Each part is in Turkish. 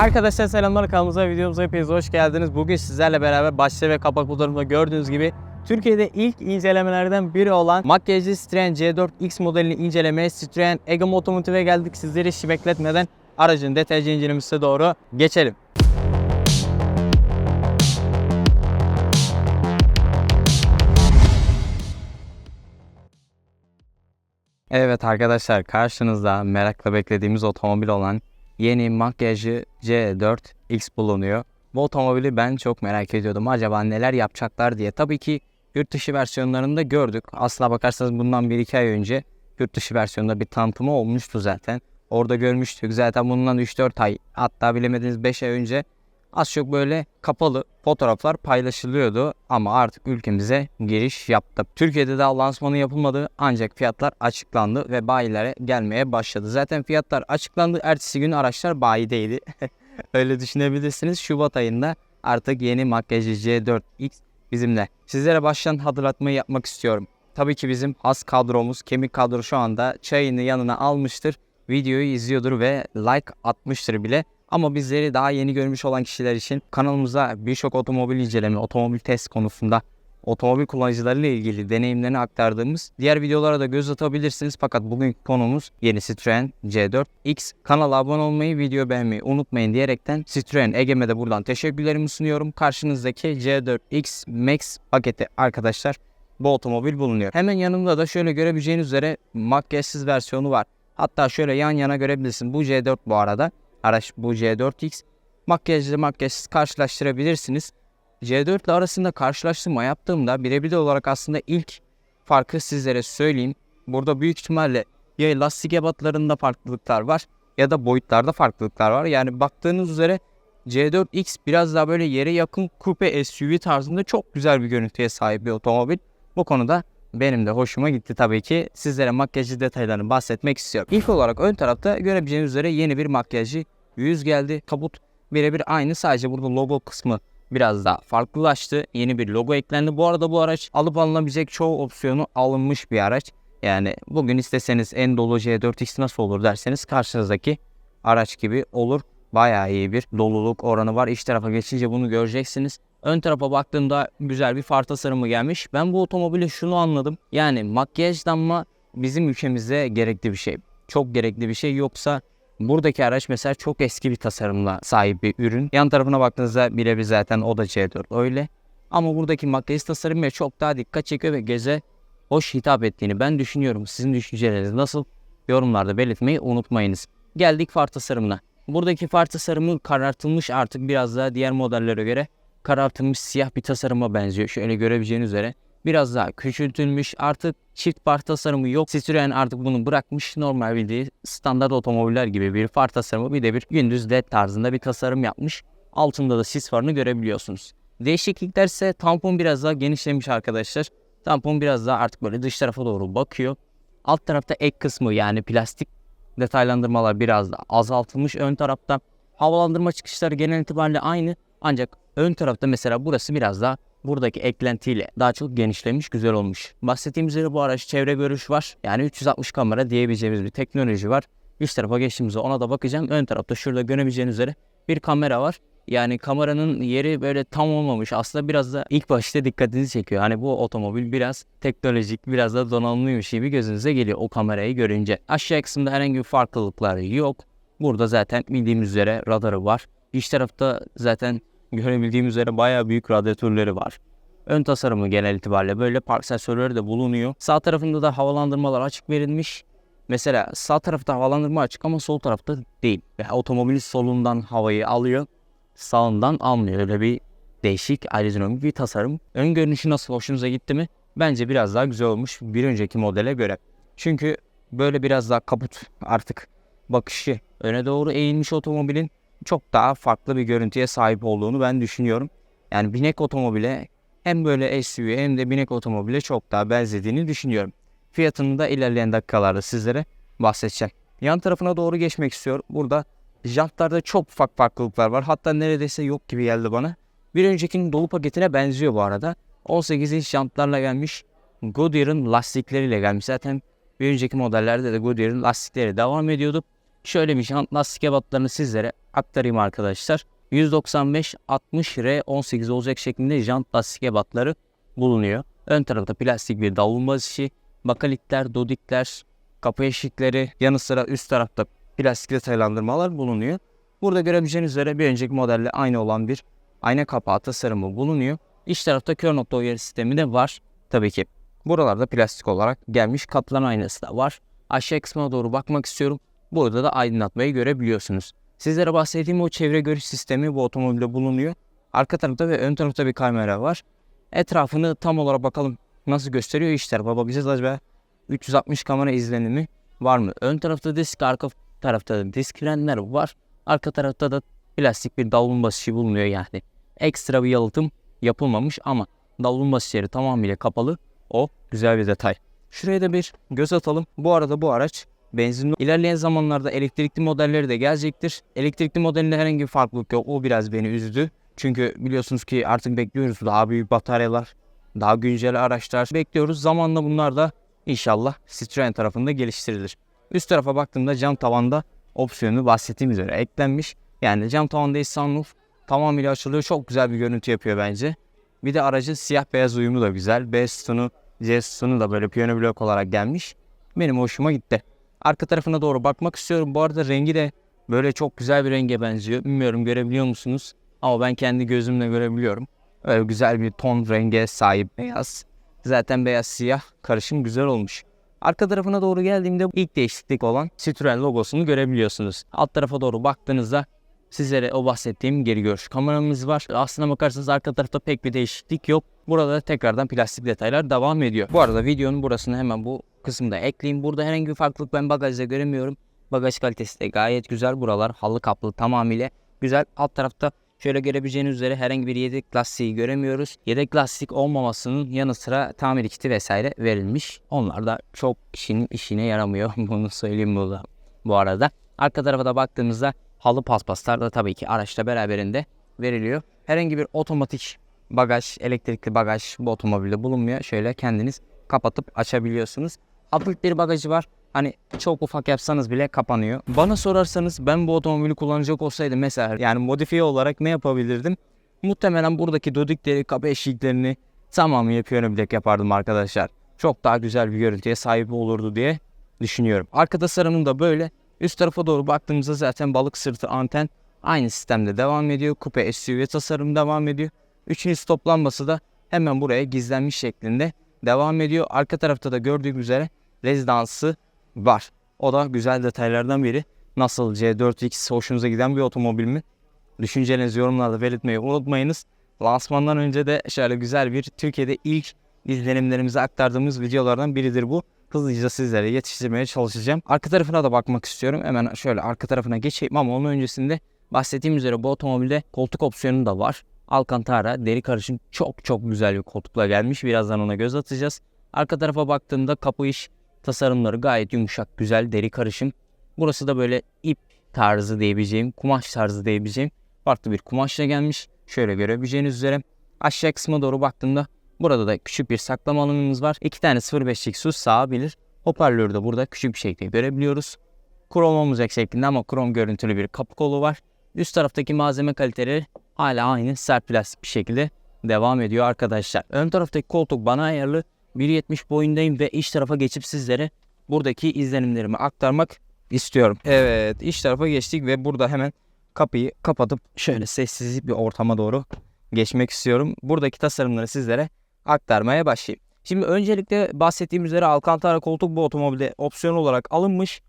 Arkadaşlar selamlar kanalımıza videomuza hepiniz hoş geldiniz. Bugün sizlerle beraber başta ve kapak fotoğrafında gördüğünüz gibi Türkiye'de ilk incelemelerden biri olan makyajlı Citroen C4X modelini incelemeye Citroen Egam Otomotiv'e geldik. Sizleri hiç bekletmeden aracın detaylıca incelemesine doğru geçelim. Evet arkadaşlar karşınızda merakla beklediğimiz otomobil olan yeni makyajı C4X bulunuyor. Bu otomobili ben çok merak ediyordum. Acaba neler yapacaklar diye. Tabii ki yurt dışı versiyonlarını da gördük. Aslına bakarsanız bundan 1-2 ay önce yurt dışı versiyonunda bir tanıtımı olmuştu zaten. Orada görmüştük. Zaten bundan 3-4 ay hatta bilemediniz 5 ay önce az çok böyle kapalı fotoğraflar paylaşılıyordu ama artık ülkemize giriş yaptı. Türkiye'de daha lansmanı yapılmadı ancak fiyatlar açıklandı ve bayilere gelmeye başladı. Zaten fiyatlar açıklandı. Ertesi gün araçlar bayideydi. Öyle düşünebilirsiniz. Şubat ayında artık yeni makyajı C4X bizimle. Sizlere baştan hatırlatmayı yapmak istiyorum. Tabii ki bizim has kadromuz, kemik kadro şu anda çayını yanına almıştır. Videoyu izliyordur ve like atmıştır bile. Ama bizleri daha yeni görmüş olan kişiler için kanalımıza birçok otomobil inceleme, otomobil test konusunda otomobil kullanıcılarıyla ilgili deneyimlerini aktardığımız diğer videolara da göz atabilirsiniz. Fakat bugün konumuz yeni Citroen C4X. Kanala abone olmayı, video beğenmeyi unutmayın diyerekten Citroen Ege'me de buradan teşekkürlerimi sunuyorum. Karşınızdaki C4X Max paketi arkadaşlar bu otomobil bulunuyor. Hemen yanında da şöyle görebileceğiniz üzere makyajsız versiyonu var. Hatta şöyle yan yana görebilirsin. Bu C4 bu arada araç bu C4X. Makyajlı makyajsız karşılaştırabilirsiniz. C4 ile arasında karşılaştırma yaptığımda birebir olarak aslında ilk farkı sizlere söyleyeyim. Burada büyük ihtimalle ya lastik ebatlarında farklılıklar var ya da boyutlarda farklılıklar var. Yani baktığınız üzere C4X biraz daha böyle yere yakın kupe SUV tarzında çok güzel bir görüntüye sahip bir otomobil. Bu konuda benim de hoşuma gitti tabii ki. Sizlere makyajlı detaylarını bahsetmek istiyorum. İlk olarak ön tarafta görebileceğiniz üzere yeni bir makyajlı 100 geldi. Tabut birebir aynı sadece burada logo kısmı biraz daha farklılaştı. Yeni bir logo eklendi. Bu arada bu araç alıp alınabilecek çoğu opsiyonu alınmış bir araç. Yani bugün isteseniz Endolo J4X nasıl olur derseniz karşınızdaki araç gibi olur. Bayağı iyi bir doluluk oranı var. İç tarafa geçince bunu göreceksiniz. Ön tarafa baktığımda güzel bir far tasarımı gelmiş. Ben bu otomobile şunu anladım. Yani makyajlanma bizim ülkemizde gerekli bir şey. Çok gerekli bir şey yoksa buradaki araç mesela çok eski bir tasarımla sahip bir ürün. Yan tarafına baktığınızda birebir zaten o da C4 öyle. Ama buradaki makyaj tasarımı çok daha dikkat çekiyor ve göze hoş hitap ettiğini ben düşünüyorum. Sizin düşünceleriniz nasıl? Yorumlarda belirtmeyi unutmayınız. Geldik far tasarımına. Buradaki far tasarımı karartılmış artık biraz daha diğer modellere göre karartılmış siyah bir tasarıma benziyor. Şöyle görebileceğiniz üzere biraz daha küçültülmüş. Artık çift far tasarımı yok. Citroen artık bunu bırakmış. Normal bildiği standart otomobiller gibi bir far tasarımı bir de bir gündüz led tarzında bir tasarım yapmış. Altında da sis farını görebiliyorsunuz. Değişiklikler ise tampon biraz daha genişlemiş arkadaşlar. Tampon biraz daha artık böyle dış tarafa doğru bakıyor. Alt tarafta ek kısmı yani plastik detaylandırmalar biraz da azaltılmış ön tarafta. Havalandırma çıkışları genel itibariyle aynı ancak ön tarafta mesela burası biraz daha buradaki eklentiyle daha çok genişlemiş, güzel olmuş. Bahsettiğim üzere bu araç çevre görüş var. Yani 360 kamera diyebileceğimiz bir teknoloji var. Üst tarafa geçtiğimizde ona da bakacağım. Ön tarafta şurada görebileceğiniz üzere bir kamera var. Yani kameranın yeri böyle tam olmamış. Aslında biraz da ilk başta dikkatinizi çekiyor. Hani bu otomobil biraz teknolojik, biraz da donanımlıymış gibi gözünüze geliyor o kamerayı görünce. Aşağı kısımda herhangi bir farklılıklar yok. Burada zaten bildiğimiz üzere radarı var. İç tarafta zaten görebildiğimiz üzere bayağı büyük radyatörleri var. Ön tasarımı genel itibariyle böyle park sensörleri de bulunuyor. Sağ tarafında da havalandırmalar açık verilmiş. Mesela sağ tarafta havalandırma açık ama sol tarafta değil. Ve otomobil solundan havayı alıyor sağından almıyor. Öyle bir değişik aerodinamik bir tasarım. Ön görünüşü nasıl hoşunuza gitti mi? Bence biraz daha güzel olmuş bir önceki modele göre. Çünkü böyle biraz daha kaput artık bakışı öne doğru eğilmiş otomobilin çok daha farklı bir görüntüye sahip olduğunu ben düşünüyorum. Yani binek otomobile hem böyle SUV hem de binek otomobile çok daha benzediğini düşünüyorum. Fiyatını da ilerleyen dakikalarda sizlere bahsedeceğim. Yan tarafına doğru geçmek istiyorum. Burada Jantlarda çok ufak farklılıklar var. Hatta neredeyse yok gibi geldi bana. Bir öncekinin dolu paketine benziyor bu arada. 18 inç jantlarla gelmiş. Goodyear'ın lastikleriyle gelmiş. Zaten bir önceki modellerde de Goodyear'ın lastikleri devam ediyordu. Şöyle bir jant lastik ebatlarını sizlere aktarayım arkadaşlar. 195 60 R 18 olacak şeklinde jant lastik ebatları bulunuyor. Ön tarafta plastik bir davulmaz işi, bakalitler, dodikler, kapı eşikleri, yanı sıra üst tarafta plastik detaylandırmalar bulunuyor. Burada görebileceğiniz üzere bir önceki modelle aynı olan bir ayna kapağı tasarımı bulunuyor. İç tarafta kör nokta uyarı sistemi de var tabii ki. Buralarda plastik olarak gelmiş katlan aynası da var. Aşağı kısmına doğru bakmak istiyorum. Burada da aydınlatmayı görebiliyorsunuz. Sizlere bahsettiğim o çevre görüş sistemi bu otomobilde bulunuyor. Arka tarafta ve ön tarafta bir kamera var. Etrafını tam olarak bakalım nasıl gösteriyor iç tarafa bakacağız acaba 360 kamera izlenimi var mı? Ön tarafta disk, arka tarafta da disk frenler var. Arka tarafta da plastik bir davulun basışı bulunuyor yani. Ekstra bir yalıtım yapılmamış ama davulun basışları tamamıyla kapalı. O güzel bir detay. Şuraya da bir göz atalım. Bu arada bu araç benzinli. İlerleyen zamanlarda elektrikli modelleri de gelecektir. Elektrikli modelinde herhangi bir farklılık yok. O biraz beni üzdü. Çünkü biliyorsunuz ki artık bekliyoruz daha büyük bataryalar, daha güncel araçlar bekliyoruz. Zamanla bunlar da inşallah Citroen tarafında geliştirilir. Üst tarafa baktığımda cam tavanda opsiyonu bahsettiğim üzere eklenmiş. Yani cam tavanda sunroof tamamıyla açılıyor. Çok güzel bir görüntü yapıyor bence. Bir de aracın siyah beyaz uyumu da güzel. B sütunu, C sütunu da böyle piyano blok olarak gelmiş. Benim hoşuma gitti. Arka tarafına doğru bakmak istiyorum. Bu arada rengi de böyle çok güzel bir renge benziyor. Bilmiyorum görebiliyor musunuz? Ama ben kendi gözümle görebiliyorum. Öyle güzel bir ton renge sahip beyaz. Zaten beyaz siyah karışım güzel olmuş. Arka tarafına doğru geldiğimde ilk değişiklik olan Citroen logosunu görebiliyorsunuz. Alt tarafa doğru baktığınızda sizlere o bahsettiğim geri görüş kameramız var. Aslına bakarsanız arka tarafta pek bir değişiklik yok. Burada da tekrardan plastik detaylar devam ediyor. Bu arada videonun burasını hemen bu kısımda ekleyeyim. Burada herhangi bir farklılık ben bagajda göremiyorum. Bagaj kalitesi de gayet güzel. Buralar halı kaplı tamamıyla güzel. Alt tarafta Şöyle görebileceğiniz üzere herhangi bir yedek lastiği göremiyoruz. Yedek lastik olmamasının yanı sıra tamir kiti vesaire verilmiş. Onlar da çok kişinin işine yaramıyor. Bunu söyleyeyim burada. Bu arada arka tarafa da baktığımızda halı paspaslar da tabii ki araçla beraberinde veriliyor. Herhangi bir otomatik bagaj, elektrikli bagaj bu otomobilde bulunmuyor. Şöyle kendiniz kapatıp açabiliyorsunuz. Hafif bir bagajı var. Hani çok ufak yapsanız bile kapanıyor. Bana sorarsanız ben bu otomobili kullanacak olsaydım mesela yani modifiye olarak ne yapabilirdim? Muhtemelen buradaki dodikleri, kapı eşiklerini tamamıyla piyano bilek yapardım arkadaşlar. Çok daha güzel bir görüntüye sahip olurdu diye düşünüyorum. Arka tasarımım da böyle. Üst tarafa doğru baktığımızda zaten balık sırtı anten aynı sistemde devam ediyor. Kupe SUV tasarım devam ediyor. Üçüncü stop lambası da hemen buraya gizlenmiş şeklinde devam ediyor. Arka tarafta da gördüğünüz üzere rezidansı var. O da güzel detaylardan biri. Nasıl C4X hoşunuza giden bir otomobil mi? Düşüncelerinizi yorumlarda belirtmeyi unutmayınız. Lansmandan önce de şöyle güzel bir Türkiye'de ilk izlenimlerimizi aktardığımız videolardan biridir bu. Hızlıca sizlere yetiştirmeye çalışacağım. Arka tarafına da bakmak istiyorum. Hemen şöyle arka tarafına geçeyim ama onun öncesinde bahsettiğim üzere bu otomobilde koltuk opsiyonu da var. Alcantara deri karışım çok çok güzel bir koltukla gelmiş. Birazdan ona göz atacağız. Arka tarafa baktığımda kapı iş tasarımları gayet yumuşak, güzel, deri karışım. Burası da böyle ip tarzı diyebileceğim, kumaş tarzı diyebileceğim farklı bir kumaşla gelmiş. Şöyle görebileceğiniz üzere aşağı kısma doğru baktığımda burada da küçük bir saklama alanımız var. İki tane 0.5'lik su sağabilir. Hoparlörü de burada küçük bir şekilde görebiliyoruz. Krom olmayacak şeklinde ama krom görüntülü bir kapı kolu var. Üst taraftaki malzeme kaliteleri hala aynı sert plastik bir şekilde devam ediyor arkadaşlar. Ön taraftaki koltuk bana ayarlı. 1.70 boyundayım ve iç tarafa geçip sizlere buradaki izlenimlerimi aktarmak istiyorum. Evet iç tarafa geçtik ve burada hemen kapıyı kapatıp şöyle sessiz bir ortama doğru geçmek istiyorum. Buradaki tasarımları sizlere aktarmaya başlayayım. Şimdi öncelikle bahsettiğim üzere Alcantara koltuk bu otomobilde opsiyon olarak alınmış.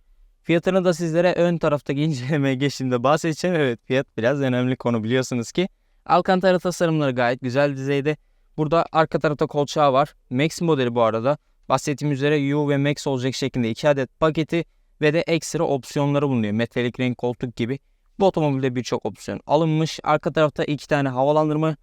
Fiyatını da sizlere ön taraftaki incelemeye geçtiğimde bahsedeceğim. Evet fiyat biraz önemli konu biliyorsunuz ki. Alcantara tasarımları gayet güzel düzeyde. Burada arka tarafta kolçağı var. Max modeli bu arada. Bahsettiğim üzere U ve Max olacak şeklinde iki adet paketi ve de ekstra opsiyonları bulunuyor. Metalik renk koltuk gibi. Bu otomobilde birçok opsiyon alınmış. Arka tarafta iki tane havalandırma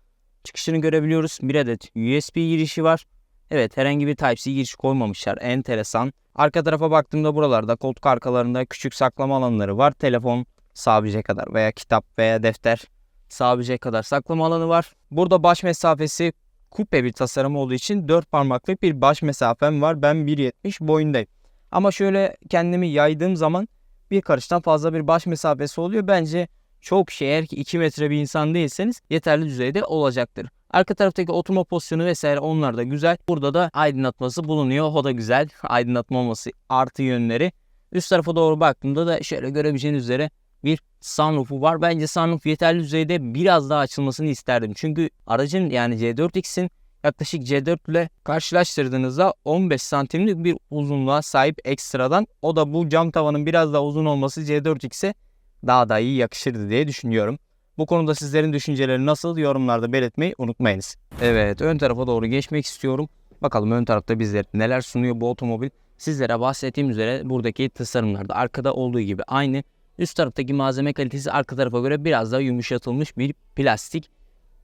çıkışını görebiliyoruz. Bir adet USB girişi var. Evet herhangi bir Type-C giriş koymamışlar. Enteresan. Arka tarafa baktığımda buralarda koltuk arkalarında küçük saklama alanları var. Telefon sığabilecek kadar veya kitap veya defter sığabilecek kadar saklama alanı var. Burada baş mesafesi kupe bir tasarım olduğu için 4 parmaklık bir baş mesafem var. Ben 1.70 boyundayım. Ama şöyle kendimi yaydığım zaman bir karıştan fazla bir baş mesafesi oluyor. Bence çok kişi eğer ki 2 metre bir insan değilseniz yeterli düzeyde olacaktır. Arka taraftaki oturma pozisyonu vesaire onlar da güzel. Burada da aydınlatması bulunuyor. O da güzel. Aydınlatma olması artı yönleri. Üst tarafa doğru baktığımda da şöyle görebileceğiniz üzere bir sunroofu var. Bence sunroof yeterli düzeyde biraz daha açılmasını isterdim. Çünkü aracın yani C4X'in yaklaşık C4 ile karşılaştırdığınızda 15 santimlik bir uzunluğa sahip ekstradan. O da bu cam tavanın biraz daha uzun olması C4X'e daha da iyi yakışırdı diye düşünüyorum. Bu konuda sizlerin düşünceleri nasıl yorumlarda belirtmeyi unutmayınız. Evet ön tarafa doğru geçmek istiyorum. Bakalım ön tarafta bizlere neler sunuyor bu otomobil. Sizlere bahsettiğim üzere buradaki tasarımlarda arkada olduğu gibi aynı. Üst taraftaki malzeme kalitesi arka tarafa göre biraz daha yumuşatılmış bir plastik.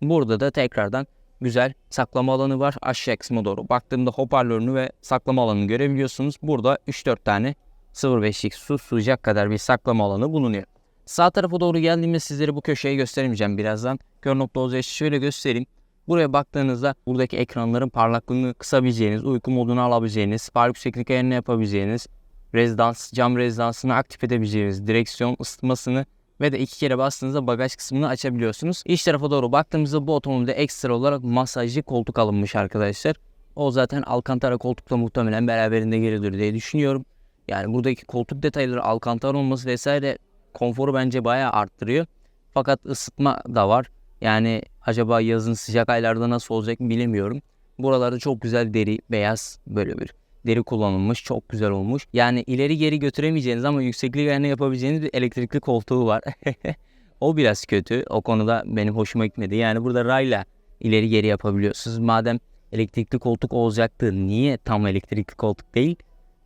Burada da tekrardan güzel saklama alanı var. Aşağı kısma doğru baktığımda hoparlörünü ve saklama alanını görebiliyorsunuz. Burada 3-4 tane 0.5'lik su sığacak kadar bir saklama alanı bulunuyor. Sağ tarafa doğru geldiğimde sizlere bu köşeyi göstermeyeceğim birazdan. Kör nokta için şöyle göstereyim. Buraya baktığınızda buradaki ekranların parlaklığını kısabileceğiniz, uyku modunu alabileceğiniz, far yükseklik ayarını yapabileceğiniz, rezidans, cam rezidansını aktif edebileceğiniz, direksiyon ısıtmasını ve de iki kere bastığınızda bagaj kısmını açabiliyorsunuz. İç tarafa doğru baktığımızda bu otomobilde ekstra olarak masajlı koltuk alınmış arkadaşlar. O zaten Alcantara koltukla muhtemelen beraberinde geliyor diye düşünüyorum. Yani buradaki koltuk detayları Alcantara olması vesaire konforu bence bayağı arttırıyor. Fakat ısıtma da var. Yani acaba yazın sıcak aylarda nasıl olacak bilemiyorum. Buralarda çok güzel deri, beyaz böyle bir deri kullanılmış. Çok güzel olmuş. Yani ileri geri götüremeyeceğiniz ama yükseklik ayarını yapabileceğiniz bir elektrikli koltuğu var. o biraz kötü. O konuda benim hoşuma gitmedi. Yani burada rayla ileri geri yapabiliyorsunuz. Madem elektrikli koltuk olacaktı niye tam elektrikli koltuk değil?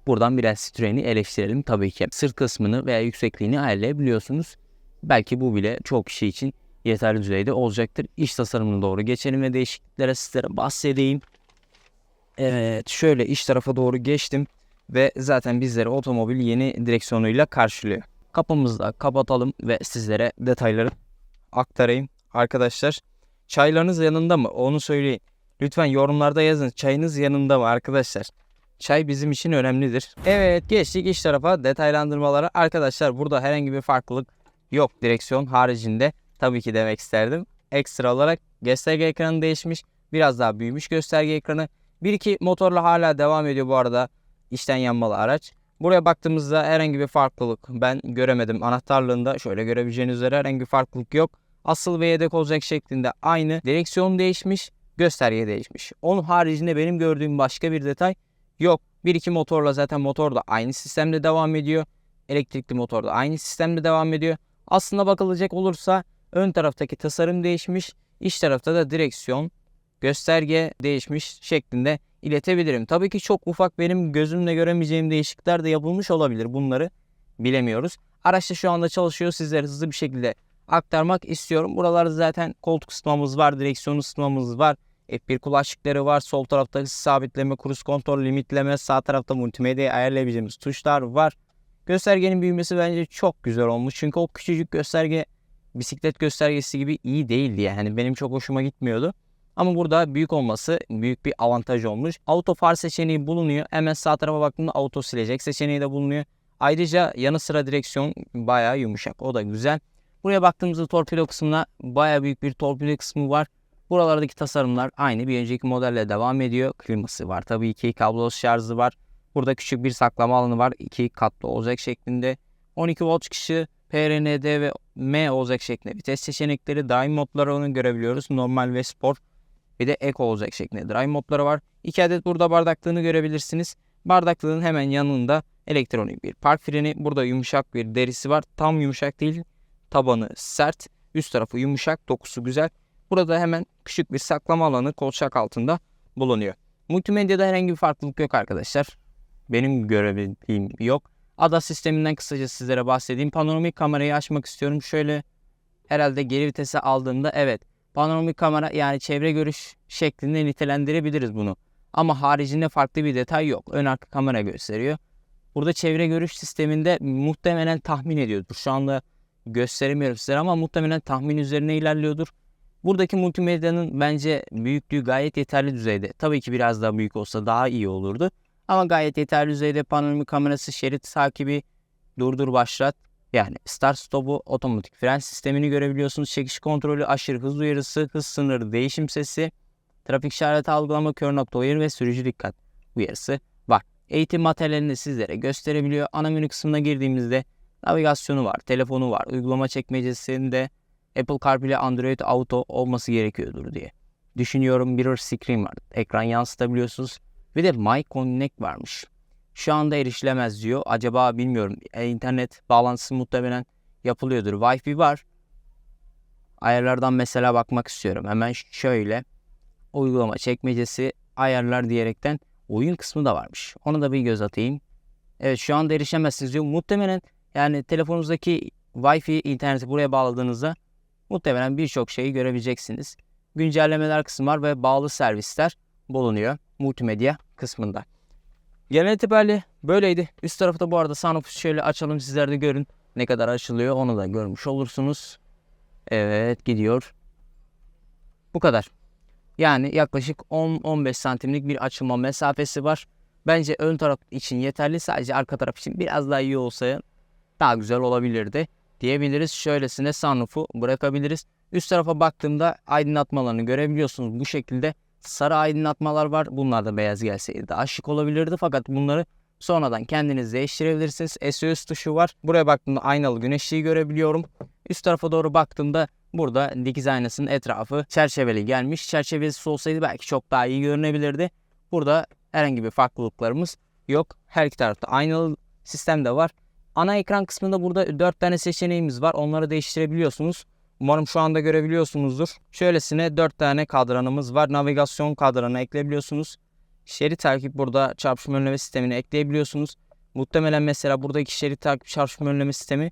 Buradan biraz Citroen'i eleştirelim tabii ki. Sırt kısmını veya yüksekliğini ayarlayabiliyorsunuz. Belki bu bile çok kişi için yeterli düzeyde olacaktır. İç tasarımına doğru geçelim ve değişikliklere sizlere bahsedeyim. Evet şöyle iç tarafa doğru geçtim ve zaten bizleri otomobil yeni direksiyonuyla karşılıyor. Kapımızı da kapatalım ve sizlere detayları aktarayım. Arkadaşlar çaylarınız yanında mı onu söyleyin. Lütfen yorumlarda yazın çayınız yanında mı arkadaşlar? Çay bizim için önemlidir. Evet geçtik iç tarafa detaylandırmalara. Arkadaşlar burada herhangi bir farklılık yok direksiyon haricinde. Tabii ki demek isterdim. Ekstra olarak gösterge ekranı değişmiş. Biraz daha büyümüş gösterge ekranı. 1-2 motorla hala devam ediyor bu arada içten yanmalı araç. Buraya baktığımızda herhangi bir farklılık ben göremedim. Anahtarlığında şöyle görebileceğiniz üzere herhangi bir farklılık yok. Asıl ve yedek olacak şeklinde aynı. Direksiyon değişmiş, gösterge değişmiş. Onun haricinde benim gördüğüm başka bir detay yok. 1-2 motorla zaten motor da aynı sistemde devam ediyor. Elektrikli motor da aynı sistemde devam ediyor. Aslında bakılacak olursa ön taraftaki tasarım değişmiş. İç tarafta da direksiyon, gösterge değişmiş şeklinde iletebilirim. Tabii ki çok ufak benim gözümle göremeyeceğim değişiklikler de yapılmış olabilir. Bunları bilemiyoruz. Araçta şu anda çalışıyor. Sizlere hızlı bir şekilde aktarmak istiyorum. Buralarda zaten koltuk ısıtmamız var, direksiyon ısıtmamız var. F1 kulaklıkları var. Sol tarafta hız sabitleme, kruz kontrol, limitleme. Sağ tarafta multimedya ayarlayabileceğimiz tuşlar var. Göstergenin büyümesi bence çok güzel olmuş. Çünkü o küçücük gösterge bisiklet göstergesi gibi iyi değildi yani. Benim çok hoşuma gitmiyordu. Ama burada büyük olması büyük bir avantaj olmuş. Auto far seçeneği bulunuyor. Hemen sağ tarafa baktığımda auto silecek seçeneği de bulunuyor. Ayrıca yanı sıra direksiyon bayağı yumuşak. O da güzel. Buraya baktığımızda torpido kısmına bayağı büyük bir torpido kısmı var. Buralardaki tasarımlar aynı. Bir önceki modelle devam ediyor. Kliması var. Tabii ki kablosuz şarjı var. Burada küçük bir saklama alanı var. iki katlı olacak şeklinde. 12 volt çıkışı PRND ve M olacak şeklinde vites seçenekleri daim modları onu görebiliyoruz. Normal ve spor bir de Eco olacak şeklinde drive modları var. 2 adet burada bardaklığını görebilirsiniz. Bardaklığın hemen yanında elektronik bir park freni. Burada yumuşak bir derisi var. Tam yumuşak değil. Tabanı sert. Üst tarafı yumuşak. Dokusu güzel. Burada hemen küçük bir saklama alanı kolçak altında bulunuyor. Multimedyada herhangi bir farklılık yok arkadaşlar. Benim görebildiğim yok. ADAS sisteminden kısaca sizlere bahsedeyim. Panoramik kamerayı açmak istiyorum. Şöyle herhalde geri vitese aldığımda evet panoramik kamera yani çevre görüş şeklinde nitelendirebiliriz bunu. Ama haricinde farklı bir detay yok. Ön arka kamera gösteriyor. Burada çevre görüş sisteminde muhtemelen tahmin ediyordur. Şu anda gösteremiyorum sizlere ama muhtemelen tahmin üzerine ilerliyordur. Buradaki multimedyanın bence büyüklüğü gayet yeterli düzeyde. Tabii ki biraz daha büyük olsa daha iyi olurdu. Ama gayet yeterli düzeyde panoramik kamerası, şerit takibi, durdur başlat yani start stop'u otomatik fren sistemini görebiliyorsunuz. Çekiş kontrolü, aşırı hız uyarısı, hız sınırı, değişim sesi, trafik işareti algılama, kör nokta uyarı ve sürücü dikkat uyarısı var. Eğitim materyalini sizlere gösterebiliyor. Ana menü kısmına girdiğimizde navigasyonu var, telefonu var, uygulama çekmecesinde Apple CarPlay, Android Auto olması gerekiyordur diye düşünüyorum. Mirror screen var. Ekran yansıtabiliyorsunuz. Bir de My Connect varmış. Şu anda erişilemez diyor. Acaba bilmiyorum. E, internet bağlantısı muhtemelen yapılıyordur. Wi-Fi var. Ayarlardan mesela bakmak istiyorum. Hemen şöyle uygulama çekmecesi ayarlar diyerekten oyun kısmı da varmış. Onu da bir göz atayım. Evet şu anda erişemezsiniz diyor. Muhtemelen yani telefonunuzdaki Wi-Fi interneti buraya bağladığınızda muhtemelen birçok şeyi görebileceksiniz. Güncellemeler kısmı var ve bağlı servisler bulunuyor multimedya kısmında. Genel itibariyle böyleydi. Üst tarafta bu arada sunroof'u şöyle açalım sizler de görün. Ne kadar açılıyor onu da görmüş olursunuz. Evet gidiyor. Bu kadar. Yani yaklaşık 10-15 santimlik bir açılma mesafesi var. Bence ön taraf için yeterli. Sadece arka taraf için biraz daha iyi olsa daha güzel olabilirdi diyebiliriz. Şöylesine sunroof'u bırakabiliriz. Üst tarafa baktığımda aydınlatmalarını görebiliyorsunuz. Bu şekilde sarı aydınlatmalar var. Bunlar da beyaz gelseydi daha şık olabilirdi. Fakat bunları sonradan kendiniz değiştirebilirsiniz. SOS tuşu var. Buraya baktığımda aynalı güneşliği görebiliyorum. Üst tarafa doğru baktığımda burada dikiz aynasının etrafı çerçeveli gelmiş. Çerçevesi olsaydı belki çok daha iyi görünebilirdi. Burada herhangi bir farklılıklarımız yok. Her iki tarafta aynalı sistem de var. Ana ekran kısmında burada 4 tane seçeneğimiz var. Onları değiştirebiliyorsunuz. Umarım şu anda görebiliyorsunuzdur. Şöylesine 4 tane kadranımız var. Navigasyon kadranı ekleyebiliyorsunuz. Şerit takip burada çarpışma önleme sistemini ekleyebiliyorsunuz. Muhtemelen mesela buradaki şerit takip çarpışma önleme sistemi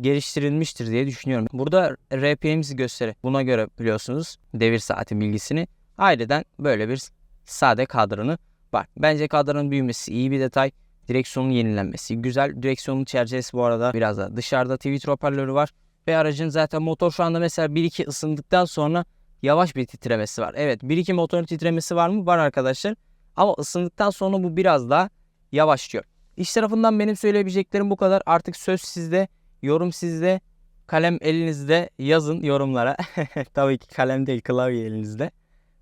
geliştirilmiştir diye düşünüyorum. Burada RPM'imizi gösterir. Buna göre biliyorsunuz devir saati bilgisini. Ayrıca böyle bir sade kadranı var. Bence kadranın büyümesi iyi bir detay. Direksiyonun yenilenmesi güzel. Direksiyonun çerçevesi bu arada biraz da dışarıda tweeter hoparlörü var. Ve aracın zaten motor şu anda mesela 1-2 ısındıktan sonra yavaş bir titremesi var. Evet 1-2 motorun titremesi var mı? Var arkadaşlar. Ama ısındıktan sonra bu biraz daha yavaşlıyor. İç tarafından benim söyleyebileceklerim bu kadar. Artık söz sizde, yorum sizde, kalem elinizde yazın yorumlara. Tabii ki kalem değil klavye elinizde.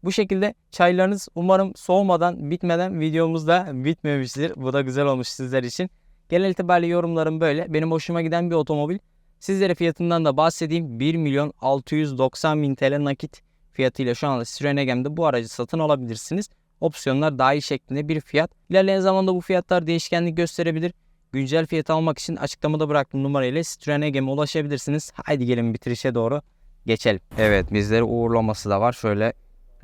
Bu şekilde çaylarınız umarım soğumadan, bitmeden videomuzda bitmemiştir. Bu da güzel olmuş sizler için. Genel itibariyle yorumlarım böyle. Benim hoşuma giden bir otomobil. Sizlere fiyatından da bahsedeyim. 1 milyon 690 bin TL nakit fiyatıyla şu anda Citroen Ege'mde bu aracı satın alabilirsiniz. Opsiyonlar dahil şeklinde bir fiyat. İlerleyen zamanda bu fiyatlar değişkenlik gösterebilir. Güncel fiyat almak için açıklamada bıraktığım numarayla Citroen Ege'me ulaşabilirsiniz. Haydi gelin bitirişe doğru geçelim. Evet bizleri uğurlaması da var. Şöyle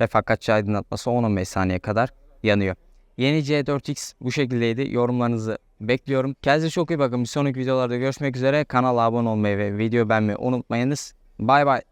refakatçi aydınlatması 10-15 saniye kadar yanıyor. Yeni C4X bu şekildeydi. Yorumlarınızı bekliyorum. Kendinize çok iyi bakın. Bir sonraki videolarda görüşmek üzere. Kanala abone olmayı ve video beğenmeyi unutmayınız. Bay bay.